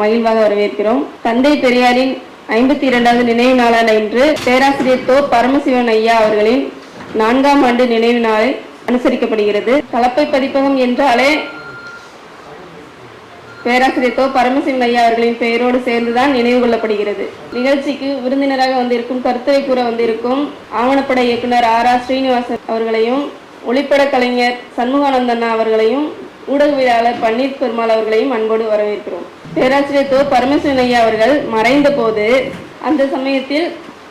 மகிழ்வாக வரவேற்கிறோம். தந்தை பெரியாரின் ஐம்பத்தி இரண்டாவது நினைவு நாளான இன்று பேராசிரியர் தோ. பரமசிவன் ஐயா அவர்களின் நான்காம் ஆண்டு நினைவு நாளை அனுசரிக்கப்படுகிறது. கலப்பை பதிப்பகம் என்றாலே பேராசிரியர் தோ. பரமசிவன் ஐயா அவர்களின் பெயரோடு சேர்ந்துதான் நினைவு கொள்ளப்படுகிறது. நிகழ்ச்சிக்கு விருந்தினராக வந்திருக்கும் கருத்துரை கூற வந்திருக்கும் ஆவணப்பட இயக்குனர் ஆர். ஆர். ஸ்ரீனிவாசன் அவர்களையும் ஒளிப்பட கலைஞர் சண்முகானந்தண்ணா அவர்களையும் ஊடகவியலாளர் பன்னீர் பெருமாள் அவர்களையும் அன்போடு வரவேற்கிறோம். பேராசிரியர் தோ பரமசிவன் ஐயா அவர்கள் மறைந்த போது அந்த சமயத்தில்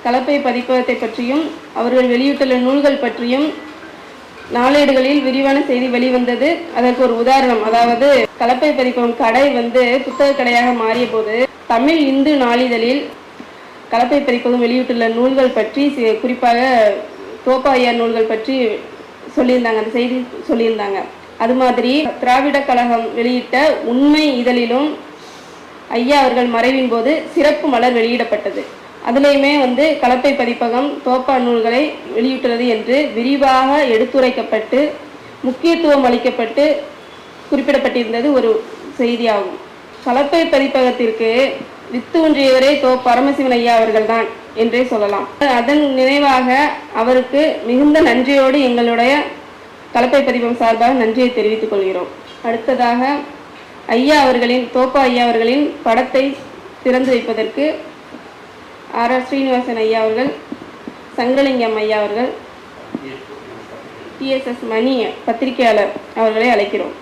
கலப்பை பதிப்பகத்தை பற்றியும் அவர்கள் வெளியிட்டுள்ள நூல்கள் பற்றியும் நாளேடுகளில் விரிவான செய்தி வெளிவந்தது. அதற்கு ஒரு உதாரணம் அதாவது கலப்பை பதிப்பகம் கடை வந்து புத்தக கடையாக மாறிய போது தமிழ் இந்து நாளிதழில் கலப்பை பதிப்பகம் வெளியிட்டுள்ள நூல்கள் பற்றி குறிப்பாக தோப்பாயா நூல்கள் பற்றி சொல்லியிருந்தாங்க அந்த செய்தி சொல்லியிருந்தாங்க. அது மாதிரி திராவிட கழகம் வெளியிட்ட உண்மை இதழிலும் ஐயா அவர்கள் மறைவின் போது சிறப்பு மலர் வெளியிடப்பட்டது. அதுலேயுமே வந்து கலப்பை பதிப்பகம் தோப்பா நூல்களை வெளியிட்டுள்ளது என்று விரிவாக எடுத்துரைக்கப்பட்டு முக்கியத்துவம் அளிக்கப்பட்டு குறிப்பிடப்பட்டிருந்தது ஒரு செய்தியாகும். கலப்பை பதிப்பகத்திற்கு வித்து ஒன்றியவரே தோ பரமசிவன் ஐயா அவர்கள்தான் என்றே சொல்லலாம். அதன் நினைவாக அவருக்கு மிகுந்த நன்றியோடு எங்களுடைய கலப்பை பதிப்பகம் சார்பாக நன்றியை தெரிவித்துக் கொள்கிறோம். அடுத்ததாக ஐயா அவர்களின் தோப்பா ஐயா அவர்களின் படத்தை திறந்து வைப்பதற்கு ஆர் ஆர் ஸ்ரீனிவாசன் ஐயா அவர்கள் சங்கலிங்கம் ஐயா அவர்கள் டிஎஸ்எஸ் மணி பத்திரிகையாளர் அவர்களை அழைக்கிறோம்.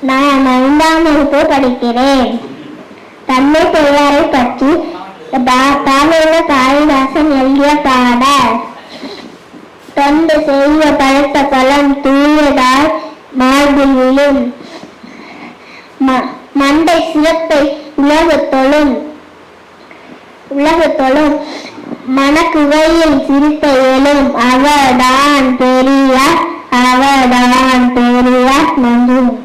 நான் ஐந்தாம் வகுப்பு படிக்கிறேன். தந்தை பெரியாரை பற்றி பா- தொண்டு செய்ய பழுத்த பழம் தூயதாய் மார்பில் விழும் ம- மண்டை சிறப்பை உலகத்தொழும். உலகத்தொழும். மனக்குவையில் சிரித்த எழும் அவர்தான் பெரியார் அவர்தான் பெரியார் நன்றும்.